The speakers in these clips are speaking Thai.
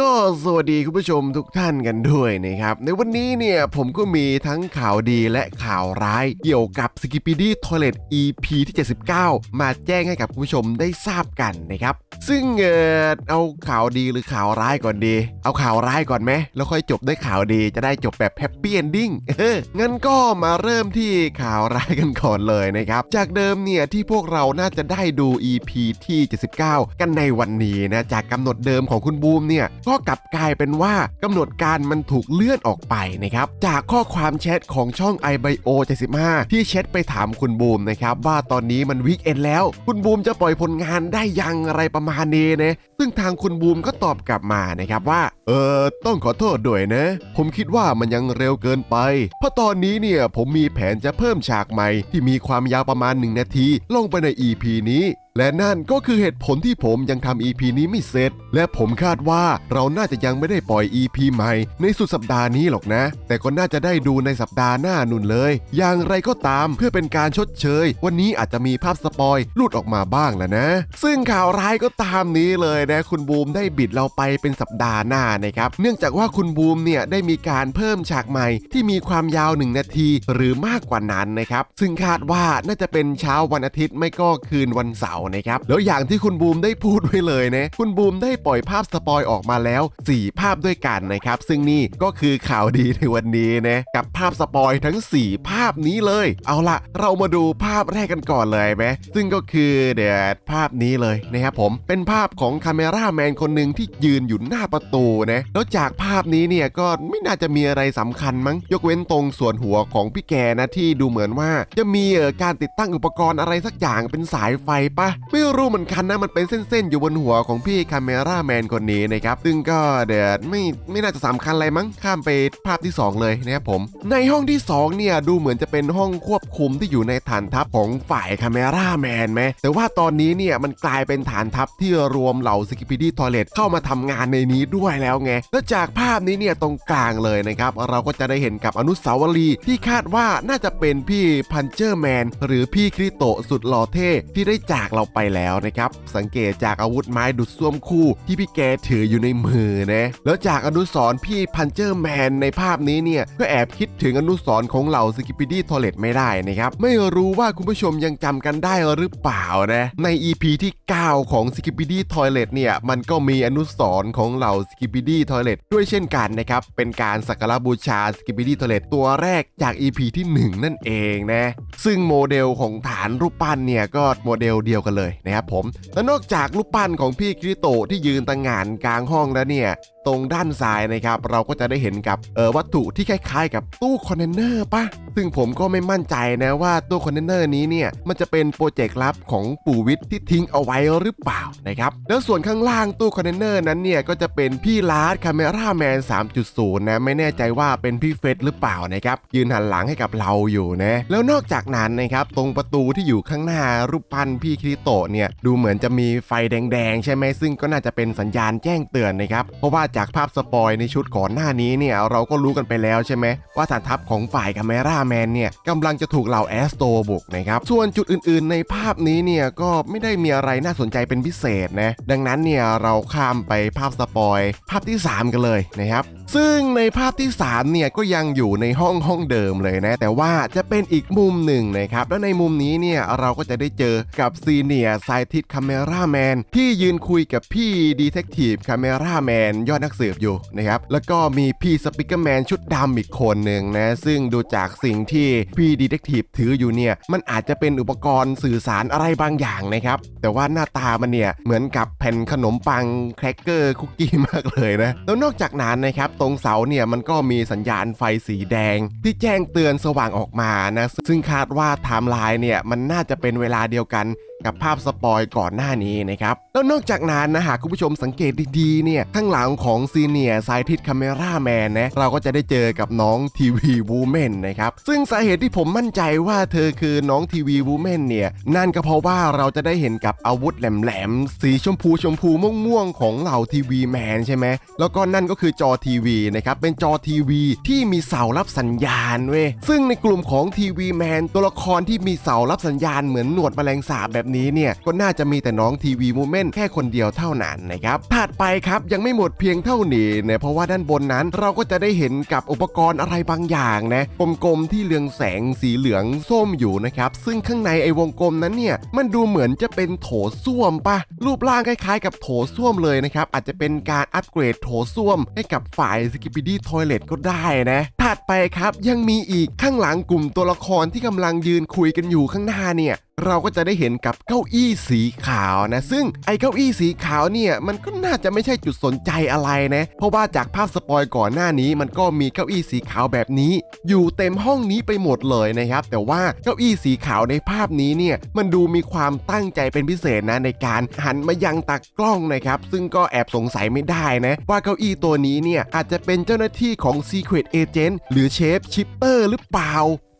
ก็สวัสดีคุณผู้ชมทุกท่านกันด้วยนะครับ ในวันนี้เนี่ยผมก็มีทั้งข่าวดีและข่าวร้าย เกี่ยวกับ s k i p p y d y Toilet EP ที่ 79 มาแจ้งให้กับคุณผู้ชมได้ทราบกันนะครับ ซึ่งเออเอาข่าวดีหรือข่าวร้ายก่อนดี เอาข่าวร้ายก่อนไหมแล้วค่อยจบด้วยข่าวดีจะได้จบแบบแฮปปี้เอนดิ้งเอองั้นก็มาเริ่มที่ข่าวร้ายกันก่อนเลยนะครับจากเดิมเนี่ยที่พวกเราน่าจะได้ดู EP ที่ 79 กันในวันนี้นะจากกำหนดเดิมของคุณบูมเนี่ยก็กลับกลายเป็นว่ากำหนดการมันถูกเลื่อนออกไปนะครับจากข้อความแชทของช่อง iBio 75 ที่แชทไปถามคุณบูมนะครับว่าตอนนี้มันวิกเอนแล้ว คุณบูมจะปล่อยผลงานได้ยังอะไรประมาณนี้นะซึ่งทางคุณบูมก็ตอบกลับมานะครับว่าเออต้องขอโทษด้วยนะ ผมคิดว่ามันยังเร็วเกินไป เพราะตอนนี้เนี่ยผมมีแผนจะเพิ่มฉากใหม่ ที่มีความยาวประมาณ 1 นาที ลงไปใน EP นี้ และนั่นก็คือเหตุผลที่ผมยังทำ EP นี้ไม่เสร็จ และผมคาดว่าเราน่าจะยังไม่ได้ปล่อย EP ใหม่ ในสุดสัปดาห์นี้หรอกนะ แต่ก็น่าจะได้ดูในสัปดาห์หน้านุ่นเลย อย่างไรก็ตามเพื่อเป็นการชดเชย วันนี้อาจจะมีภาพสปอยลุดออกมาบ้างแล้วนะ ซึ่งข่าวร้ายก็ตามนี้เลยนะ คุณบูมได้บิดเราไปเป็นสัปดาห์หน้านะครับ เนื่องจากว่าคุณบูมเนี่ยได้มีการเพิ่มฉากใหม่ที่มีความยาว 1 นาที หรือมากกว่านั้นนะครับ ซึ่งคาดว่าน่าจะเป็นเช้าวันอาทิตย์ไม่ก็คืนวันเสาร์นะครับ แล้วอย่างที่คุณบูมได้พูดไว้เลยนะ คุณบูมได้ปล่อยภาพสปอยออกมาแล้ว 4 ภาพด้วยกันนะครับ ซึ่งนี่ก็คือข่าวดีในวันนี้นะ กับภาพสปอยทั้ง 4 ภาพนี้เลย เอาละเรามาดูภาพแรกกันก่อนเลยไหมซึ่งก็คือเดี๋ยวภาพนี้เลยนะครับผม เป็นภาพของคาเมราแมนคนหนึ่งที่ยืนอยู่หน้าประตูนะ แล้วจากภาพนี้เนี่ยก็ไม่น่าจะมีอะไรสำคัญมั้ง ยกเว้นตรงส่วนหัวของพี่แกนะที่ดูเหมือนว่า จะมีเอ่อการติดตั้งอุปกรณ์อะไรสักอย่างเป็นสายไฟปะไม่รู้เหมือนกันนะมันเป็นเส้นๆอยู่บนหัวของพี่คาเมราแมนคนนี้นะครับซึ่งก็เดี๋ยวไม่ไม่น่าจะสำคัญอะไรมั้งข้ามไปภาพที่ 2 เลยนะครับผม ในห้องที่ 2 เนี่ยดูเหมือนจะเป็นห้องควบคุมที่อยู่ในฐานทัพของฝ่ายคาเมราแมนไหมแต่ว่าตอนนี้เนี่ยมันกลายเป็นฐานทัพที่รวมเหล่าสกิป p ดี้ทอเลตเข้ามาทำงานในนี้ด้วยแล้วแล้วไงแล้วจากภาพนี้เนี่ยตรงกลางเลยนะครับเราก็จะได้เห็นกับอนุสาวรีย์ที่คาดว่าน่าจะเป็นพี่พันเจอร์แมนหรือพี่คริโตสุดหล่อเท่ที่ได้จากเราไปแล้วนะครับสังเกตจากอาวุธไม้ดุดซ่วมคู่ ที่พี่แกถืออยู่ในมือนะแล้วจากอนุสรพี่พันเจอร์แมนในภาพนี้เนี่ยก็แอบคิดถึงอนุสรของเหล่าสกิป p ดี้ทอเลตไม่ได้นะครับไม่รู้ว่าคุณผู้ชมยังจำกันได้หรือเปล่านะใน EP ที่ 9 ของ s k i p p y d y Toilet เนี่ยมันก็มีอนุสรของเหล่า s k i p p y d y Toilet ด้วยเช่นกันนะครับ เป็นการสักการะบูชา s k i p p y d y Toilet ตัวแรกจาก EP ที่ 1 นั่นเองนะ ซึ่งโมเดลของฐานรูปปั้นเนี่ยก็โมเดลเดียวกันเลยนะครับผม และนอกจากรูปปั้นของพี่คริโตที่ยืนตั้งงานกลางห้องแล้วเนี่ย ตรงด้านซ้ายนะครับ เราก็จะได้เห็นกับเออวัตถุที่คล้ายๆ กับตู้คอนเทนเนอร์ปะซึ่งผมก็ไม่มั่นใจนะว่าตู้คอนเทนเนอร์นี้เนี่ยมันจะเป็นโปรเจกต์ลับของปู่วิทย์ที่ทิ้งเอาไว้หรือเปล่านะครับแล้วส่วนข้างล่างตู้คอนเทนเนอร์นั้นเนี่ยก็จะเป็นพี่ลาร์ดคาเมราแมน3.0 นะไม่แน่ใจว่าเป็นพี่เฟสหรือเปล่านะครับยืนหันหลังให้กับเราอยู่นะแล้วนอกจากนั้นนะครับตรงประตูที่อยู่ข้างหน้ารูปปั้นพี่คริโตเนี่ยดูเหมือนจะมีไฟแดงๆ ใช่ไหมซึ่งก็น่าจะเป็นสัญญาณแจ้งเตือนนะครับเพราะว่าจากภาพสปอยในชุดก่อนหน้านี้เนี่ยเราก็รู้กันไปแล้วใช่ไหมว่าฐานทัพของฝ่ายคาเมราแมนเนี่ยกำลังจะถูกเหล่าแอสโตบุกนะครับส่วนจุดอื่นๆ ในภาพนี้เนี่ยก็ไม่ได้มีอะไรน่าสนใจเป็นพิเศษนะดังนั้นเนี่ยเราข้ามไปภาพสปอยภาพที่ 3 กันเลยนะครับซึ่งในภาพที่ 3 เนี่ยก็ยังอยู่ในห้องห้องเดิมเลยนะ แต่ว่าจะเป็นอีกมุมหนึ่งนะครับ แล้วในมุมนี้เนี่ยเราก็จะได้เจอกับซีเนียไซทิสคาเมราแมนที่ยืนคุยกับพี่ดีเทคทีฟคาเมราแมนยอดนักสืบอยู่นะครับแล้วก็มีพี่สปิเกอร์แมนชุดดำอีกคนหนึ่งนะซึ่งดูจากสิ่งที่พี่ดีเทคทีฟถืออยู่เนี่ยมันอาจจะเป็นอุปกรณ์สื่อสารอะไรบางอย่างนะครับแต่ว่าหน้าตามันเนี่ยเหมือนกับแผ่นขนมปังแครกเกอร์คุกกี้มากเลยนะแล้วนอกจากนั้นนะครับตรงเสาเนี่ยมันก็มีสัญญาณไฟสีแดง ที่แจ้งเตือนสว่างออกมานะซึ่งคาดว่าไทม์ไลน์เนี่ยมันน่าจะเป็นเวลาเดียวกันกับภาพสปอยก่อนหน้านี้นะครับแล้วนอกจากนั้นนะหากคุณผู้ชมสังเกตดีๆเนี่ยข้างหลังของซีเนียไซทิสคาเมราแมนนะเราก็จะได้เจอกับน้องทีวีวูแมนนะครับซึ่งสาเหตุที่ผมมั่นใจว่าเธอคือน้องทีวีวูแมนเนี่ยนั่นก็เพราะว่าเราจะได้เห็นกับอาวุธแหลมๆสีชมพูชมพูม่วงๆของเหล่าทีวีแมนใช่ไหมแล้วก็นั่นก็คือจอทีวีนะครับเป็นจอทีวีที่มีเสารับสัญญาณเว้ยซึ่งในกลุ่มของทีวีแมนตัวละครที่มีเสารับสัญญาณเหมือนหนวดแมลงสาบแบบนี้เนี่ยก็น่าจะมีแต่น้องทีวีมูเมนล่นแค่คนเดียวเท่านั้นนะครับถัดไปครับยังไม่หมดเพียงเท่านี้นะเพราะว่าด้านบนนั้นเราก็จะได้เห็นกับอุปกรณ์อะไรบางอย่างนะกลมๆที่เรืองแสงสีเหลืองส้มอยู่นะครับซึ่งข้างในไอ้วงกลมนั้นเนี่ยมันดูเหมือนจะเป็นโถส้วมปะรูปร่างคล้ายๆ กับโถส้วมเลยนะครับอาจจะเป็นการอัปเกรดโถส้วมให้กับฝ่าย s k i p p y d y Toilet ก็ได้นะถัดไปครับยังมีอีกข้างหลังกลุ่มตัวละครที่กำลังยืนคุยกันอยู่ข้างหน้าเนี่ยเราก็จะได้เห็นกับเก้าอี้สีขาวนะ ซึ่งไอ้เก้าอี้สีขาวเนี่ยมันก็น่าจะไม่ใช่จุดสนใจอะไรนะ เพราะว่าจากภาพสปอยก่อนหน้านี้ มันก็มีเก้าอี้สีขาวแบบนี้ อยู่เต็มห้องนี้ไปหมดเลยนะครับ แต่ว่าเก้าอี้สีขาวในภาพนี้เนี่ยมันดูมีความตั้งใจเป็นพิเศษนะในการหันมายังตากล้องนะครับ ซึ่งก็แอบสงสัยไม่ได้นะ ว่าเก้าอี้ตัวนี้เนี่ยอาจจะเป็นเจ้าหน้าที่ของ Secret Agent หรือเชฟชิปเปอร์หรือเปล่า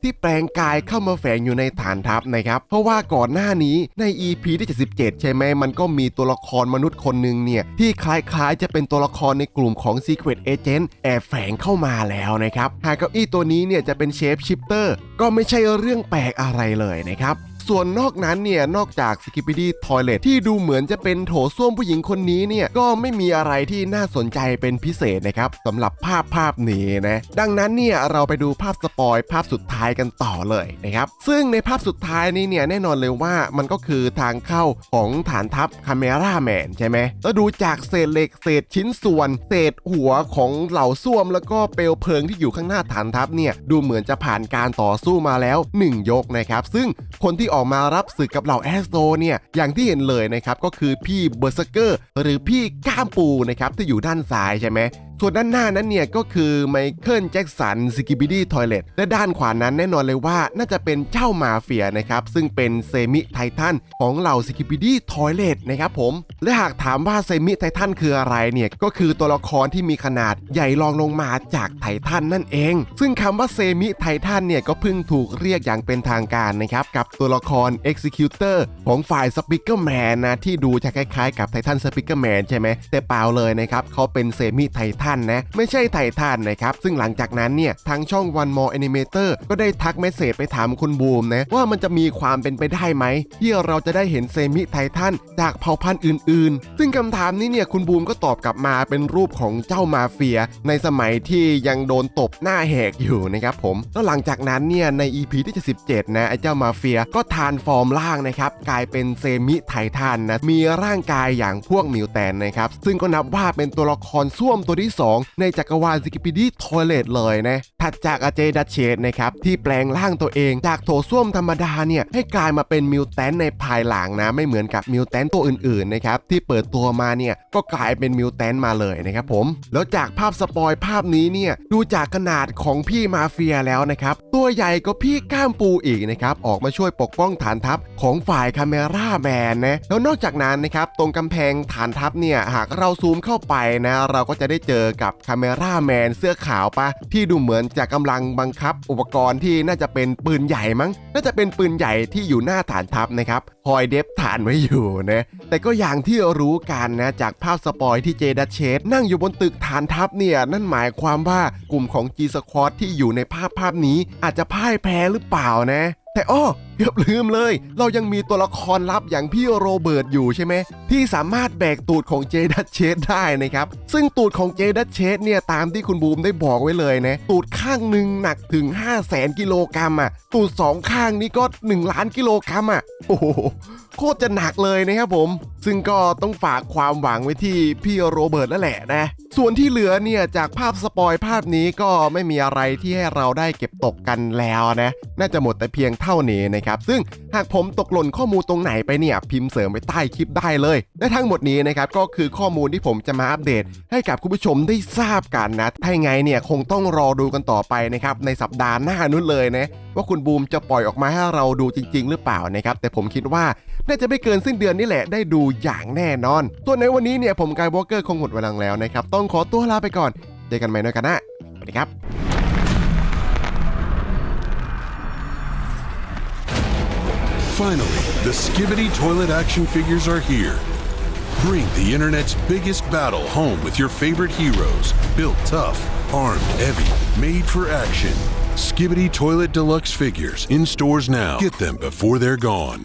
ที่แปลงกายเข้ามาแฝงอยู่ในฐานทัพนะครับ เพราะว่าก่อนหน้านี้ใน EP ที่ 77 ใช่ไหม มันก็มีตัวละครมนุษย์คนหนึ่งเนี่ย ที่คล้ายๆ จะเป็นตัวละครในกลุ่มของ Secret Agent แอบแฝงเข้ามาแล้วนะครับ หากเก้าอี้ตัวนี้เนี่ยจะเป็นเชฟชิปเตอร์ก็ไม่ใช่เรื่องแปลกอะไรเลยนะครับ ส่วนนอกนั้นเนี่ยนอกจาก s k i p p y d y Toilet ที่ดูเหมือนจะเป็นโถส้วมผู้หญิงคนนี้เนี่ยก็ไม่มีอะไรที่น่าสนใจเป็นพิเศษนะครับสำหรับภาพภาพนี้นะดังนั้นเนี่ยเราไปดูภาพสปอยภาพสุดท้ายกันต่อเลยนะครับซึ่งในภาพสุดท้ายนี้เนี่ยแน่นอนเลยว่ามันก็คือทางเข้าของฐานทัพคาเมราแมนใช่ไหมแล้วดูจากเศษเหล็กเศษชิ้นส่วน เศษหัวของเหล่าส้วม แล้วก็เปลวเพลิงที่อยู่ข้างหน้าฐานทัพเนี่ยดูเหมือนจะผ่านการต่อสู้มาแล้ว 1 ยกนะครับซึ่งคนที่ออกมารับศึกกับเหล่าแอสโตเนี่ยอย่างที่เห็นเลยนะครับก็คือพี่เบอร์เซเกอร์หรือพี่ก้ามปูนะครับที่อยู่ด้านซ้ายใช่ไหมส่วนด้านหน้านั้นเนี่ยก็คือไมเคิลแจ็กสันสกิบิดี้ทอยเลตและด้านขวานั้นแน่นอนเลยว่าน่าจะเป็นเจ้ามาเฟียนะครับซึ่งเป็นเซมิไททันของเหล่าสกิบิดี้ทอยเลตนะครับผมและหากถามว่าเซมิไททันคืออะไรเนี่ยก็คือตัวละครที่มีขนาดใหญ่รองลงมาจากไททันนั่นเอง ซึ่งคำว่าเซมิไททันเนี่ยก็เพิ่งถูกเรียกอย่างเป็นทางการนะครับกับตัวละคร Executor ของฝ่ายสปิเกอร์แมนนะที่ดูจะคล้ายๆ กับไททันสปิเกอร์แมนใช่ไหมแต่เปล่าเลยนะครับเขาเป็นเซมิไททันนะ ไม่ใช่ไททันนะครับ ซึ่งหลังจากนั้นเนี่ย ทางช่อง One More Animator ก็ได้ทักเมสเซจไปถามคุณบูมนะ ว่ามันจะมีความเป็นไปได้ไหมที่เราจะได้เห็นเซมิไททันจากเผ่าพันธุ์อื่น ๆ ซึ่งคำถามนี้เนี่ยคุณบูมก็ตอบกลับมาเป็นรูปของเจ้ามาเฟีย ในสมัยที่ยังโดนตบหน้าแหกอยู่นะครับผมแล้วหลังจากนั้นเนี่ยใน EP ที่77นะไอ้เจ้ามาเฟียก็ทานฟอร์มร่างนะครับกลายเป็นเซมิไททันนะมีร่างกายอย่างพวกมิวแตนนะครับซึ่งก็นับว่าเป็นตัวละครส้วมตัวที่2 ในจักรวาลสกิป d ดี้ทอยเลตเลยนะ ถัดจากอาเจดัชเชตนะครับที่แปลงร่างตัวเองจากโถส้วมธรรมดาเนี่ยให้กลายมาเป็นมิวแตนในภายหลังนะไม่เหมือนกับมิวแตนตัวอื่นๆนะครับที่เปิดตัวมาเนี่ยก็กลายเป็นมิวแตนมาเลยนะครับผมแล้วจากภาพสปอยภาพนี้เนี่ยดูจากขนาดของพี่มาเฟียแล้วนะครับตัวใหญ่ก็พี่ก้ามปูอีกนะครับออกมาช่วยปกป้องฐานทัพของฝ่ายคาเมราแมนนะแล้วนอกจากนั้นนะครับตรงกำแพงฐานทัพเนี่ยหากเราซูมเข้าไปนะ เราก็จะได้เจอกับคาเมราแมนเสื้อขาวปะที่ดูเหมือนจะกำลังบังคับ อุปกรณ์ที่น่าจะเป็นปืนใหญ่มั้ง น่าจะเป็นปืนใหญ่ที่อยู่หน้าฐานทัพนะครับคอยเดฟฐานไว้อยู่นะแต่ก็อย่างที่รู้กันนะจากภาพสปอยที่เจดัชเชตนั่งอยู่บนตึกฐานทัพเนี่ยนั่นหมายความว่ากลุ่มของจีสควอตที่อยู่ในภาพภาพนี้อาจจะพ่ายแพ้หรือเปล่านะ แต่อ้อ กือบลืมเลย เรายังมีตัวละครลับอย่างพี่โรเบิร์ตอยู่ใช่ไหมที่สามารถแบกตูดของเจดัชเชสได้นะครับ ซึ่งตูดของเจดัชเชสเนี่ยตามที่คุณบูมได้บอกไว้เลยนะ ตูดข้างหนึ่งหนักถึง 5 0 0แสนกิโลกรัมอะ ตูดสองข้างนี่ก็ 1 ล้านกิโลกรัมอะ โอ้โหโคตรจะหนักเลยนะครับผม ซึ่งก็ต้องฝากความหวังไว้ที่พี่โรเบิร์ตแล้วแหละนะ ส่วนที่เหลือเนี่ยจากภาพสปอยภาพนี้ก็ไม่มีอะไรที่ให้เราได้เก็บตกกันแล้วนะ น่าจะหมดแต่เพียงเท่านี้นะครับซึ่งหากผมตกหล่นข้อมูลตรงไหนไปเนี่ยพิมพ์เสริมไว้ใต้คลิปได้เลย และทั้งหมดนี้นะครับก็คือข้อมูลที่ผมจะมาอัปเดต ให้กับคุณผู้ชมได้ทราบกันนะถ้ายังไงเนี่ยคงต้องรอดูกันต่อไปนะครับในสัปดาห์หน้านู้นเลยนะว่าคุณบูมจะปล่อยออกมาให้เราดูจริง ๆ หรือเปล่านะครับแต่ผมคิดว่าน่าจะไม่เกินสิ้นเดือนนี่แหละได้ดูอย่างแน่นอนส่วนในวันนี้เนี่ยผมกายวอลเกอร์คงหมดเวลาแล้วนะครับต้องขอตัวลาไปก่อนเจอกันใหม่ในกันนะสวัสดีครับ Finally, the Skibbity toilet action figures are here. Bring the internet's biggest battle home with your favorite heroes. Built tough, armed heavy, made for action. Skibbity Toilet Deluxe figures in stores now. Get them before they're gone.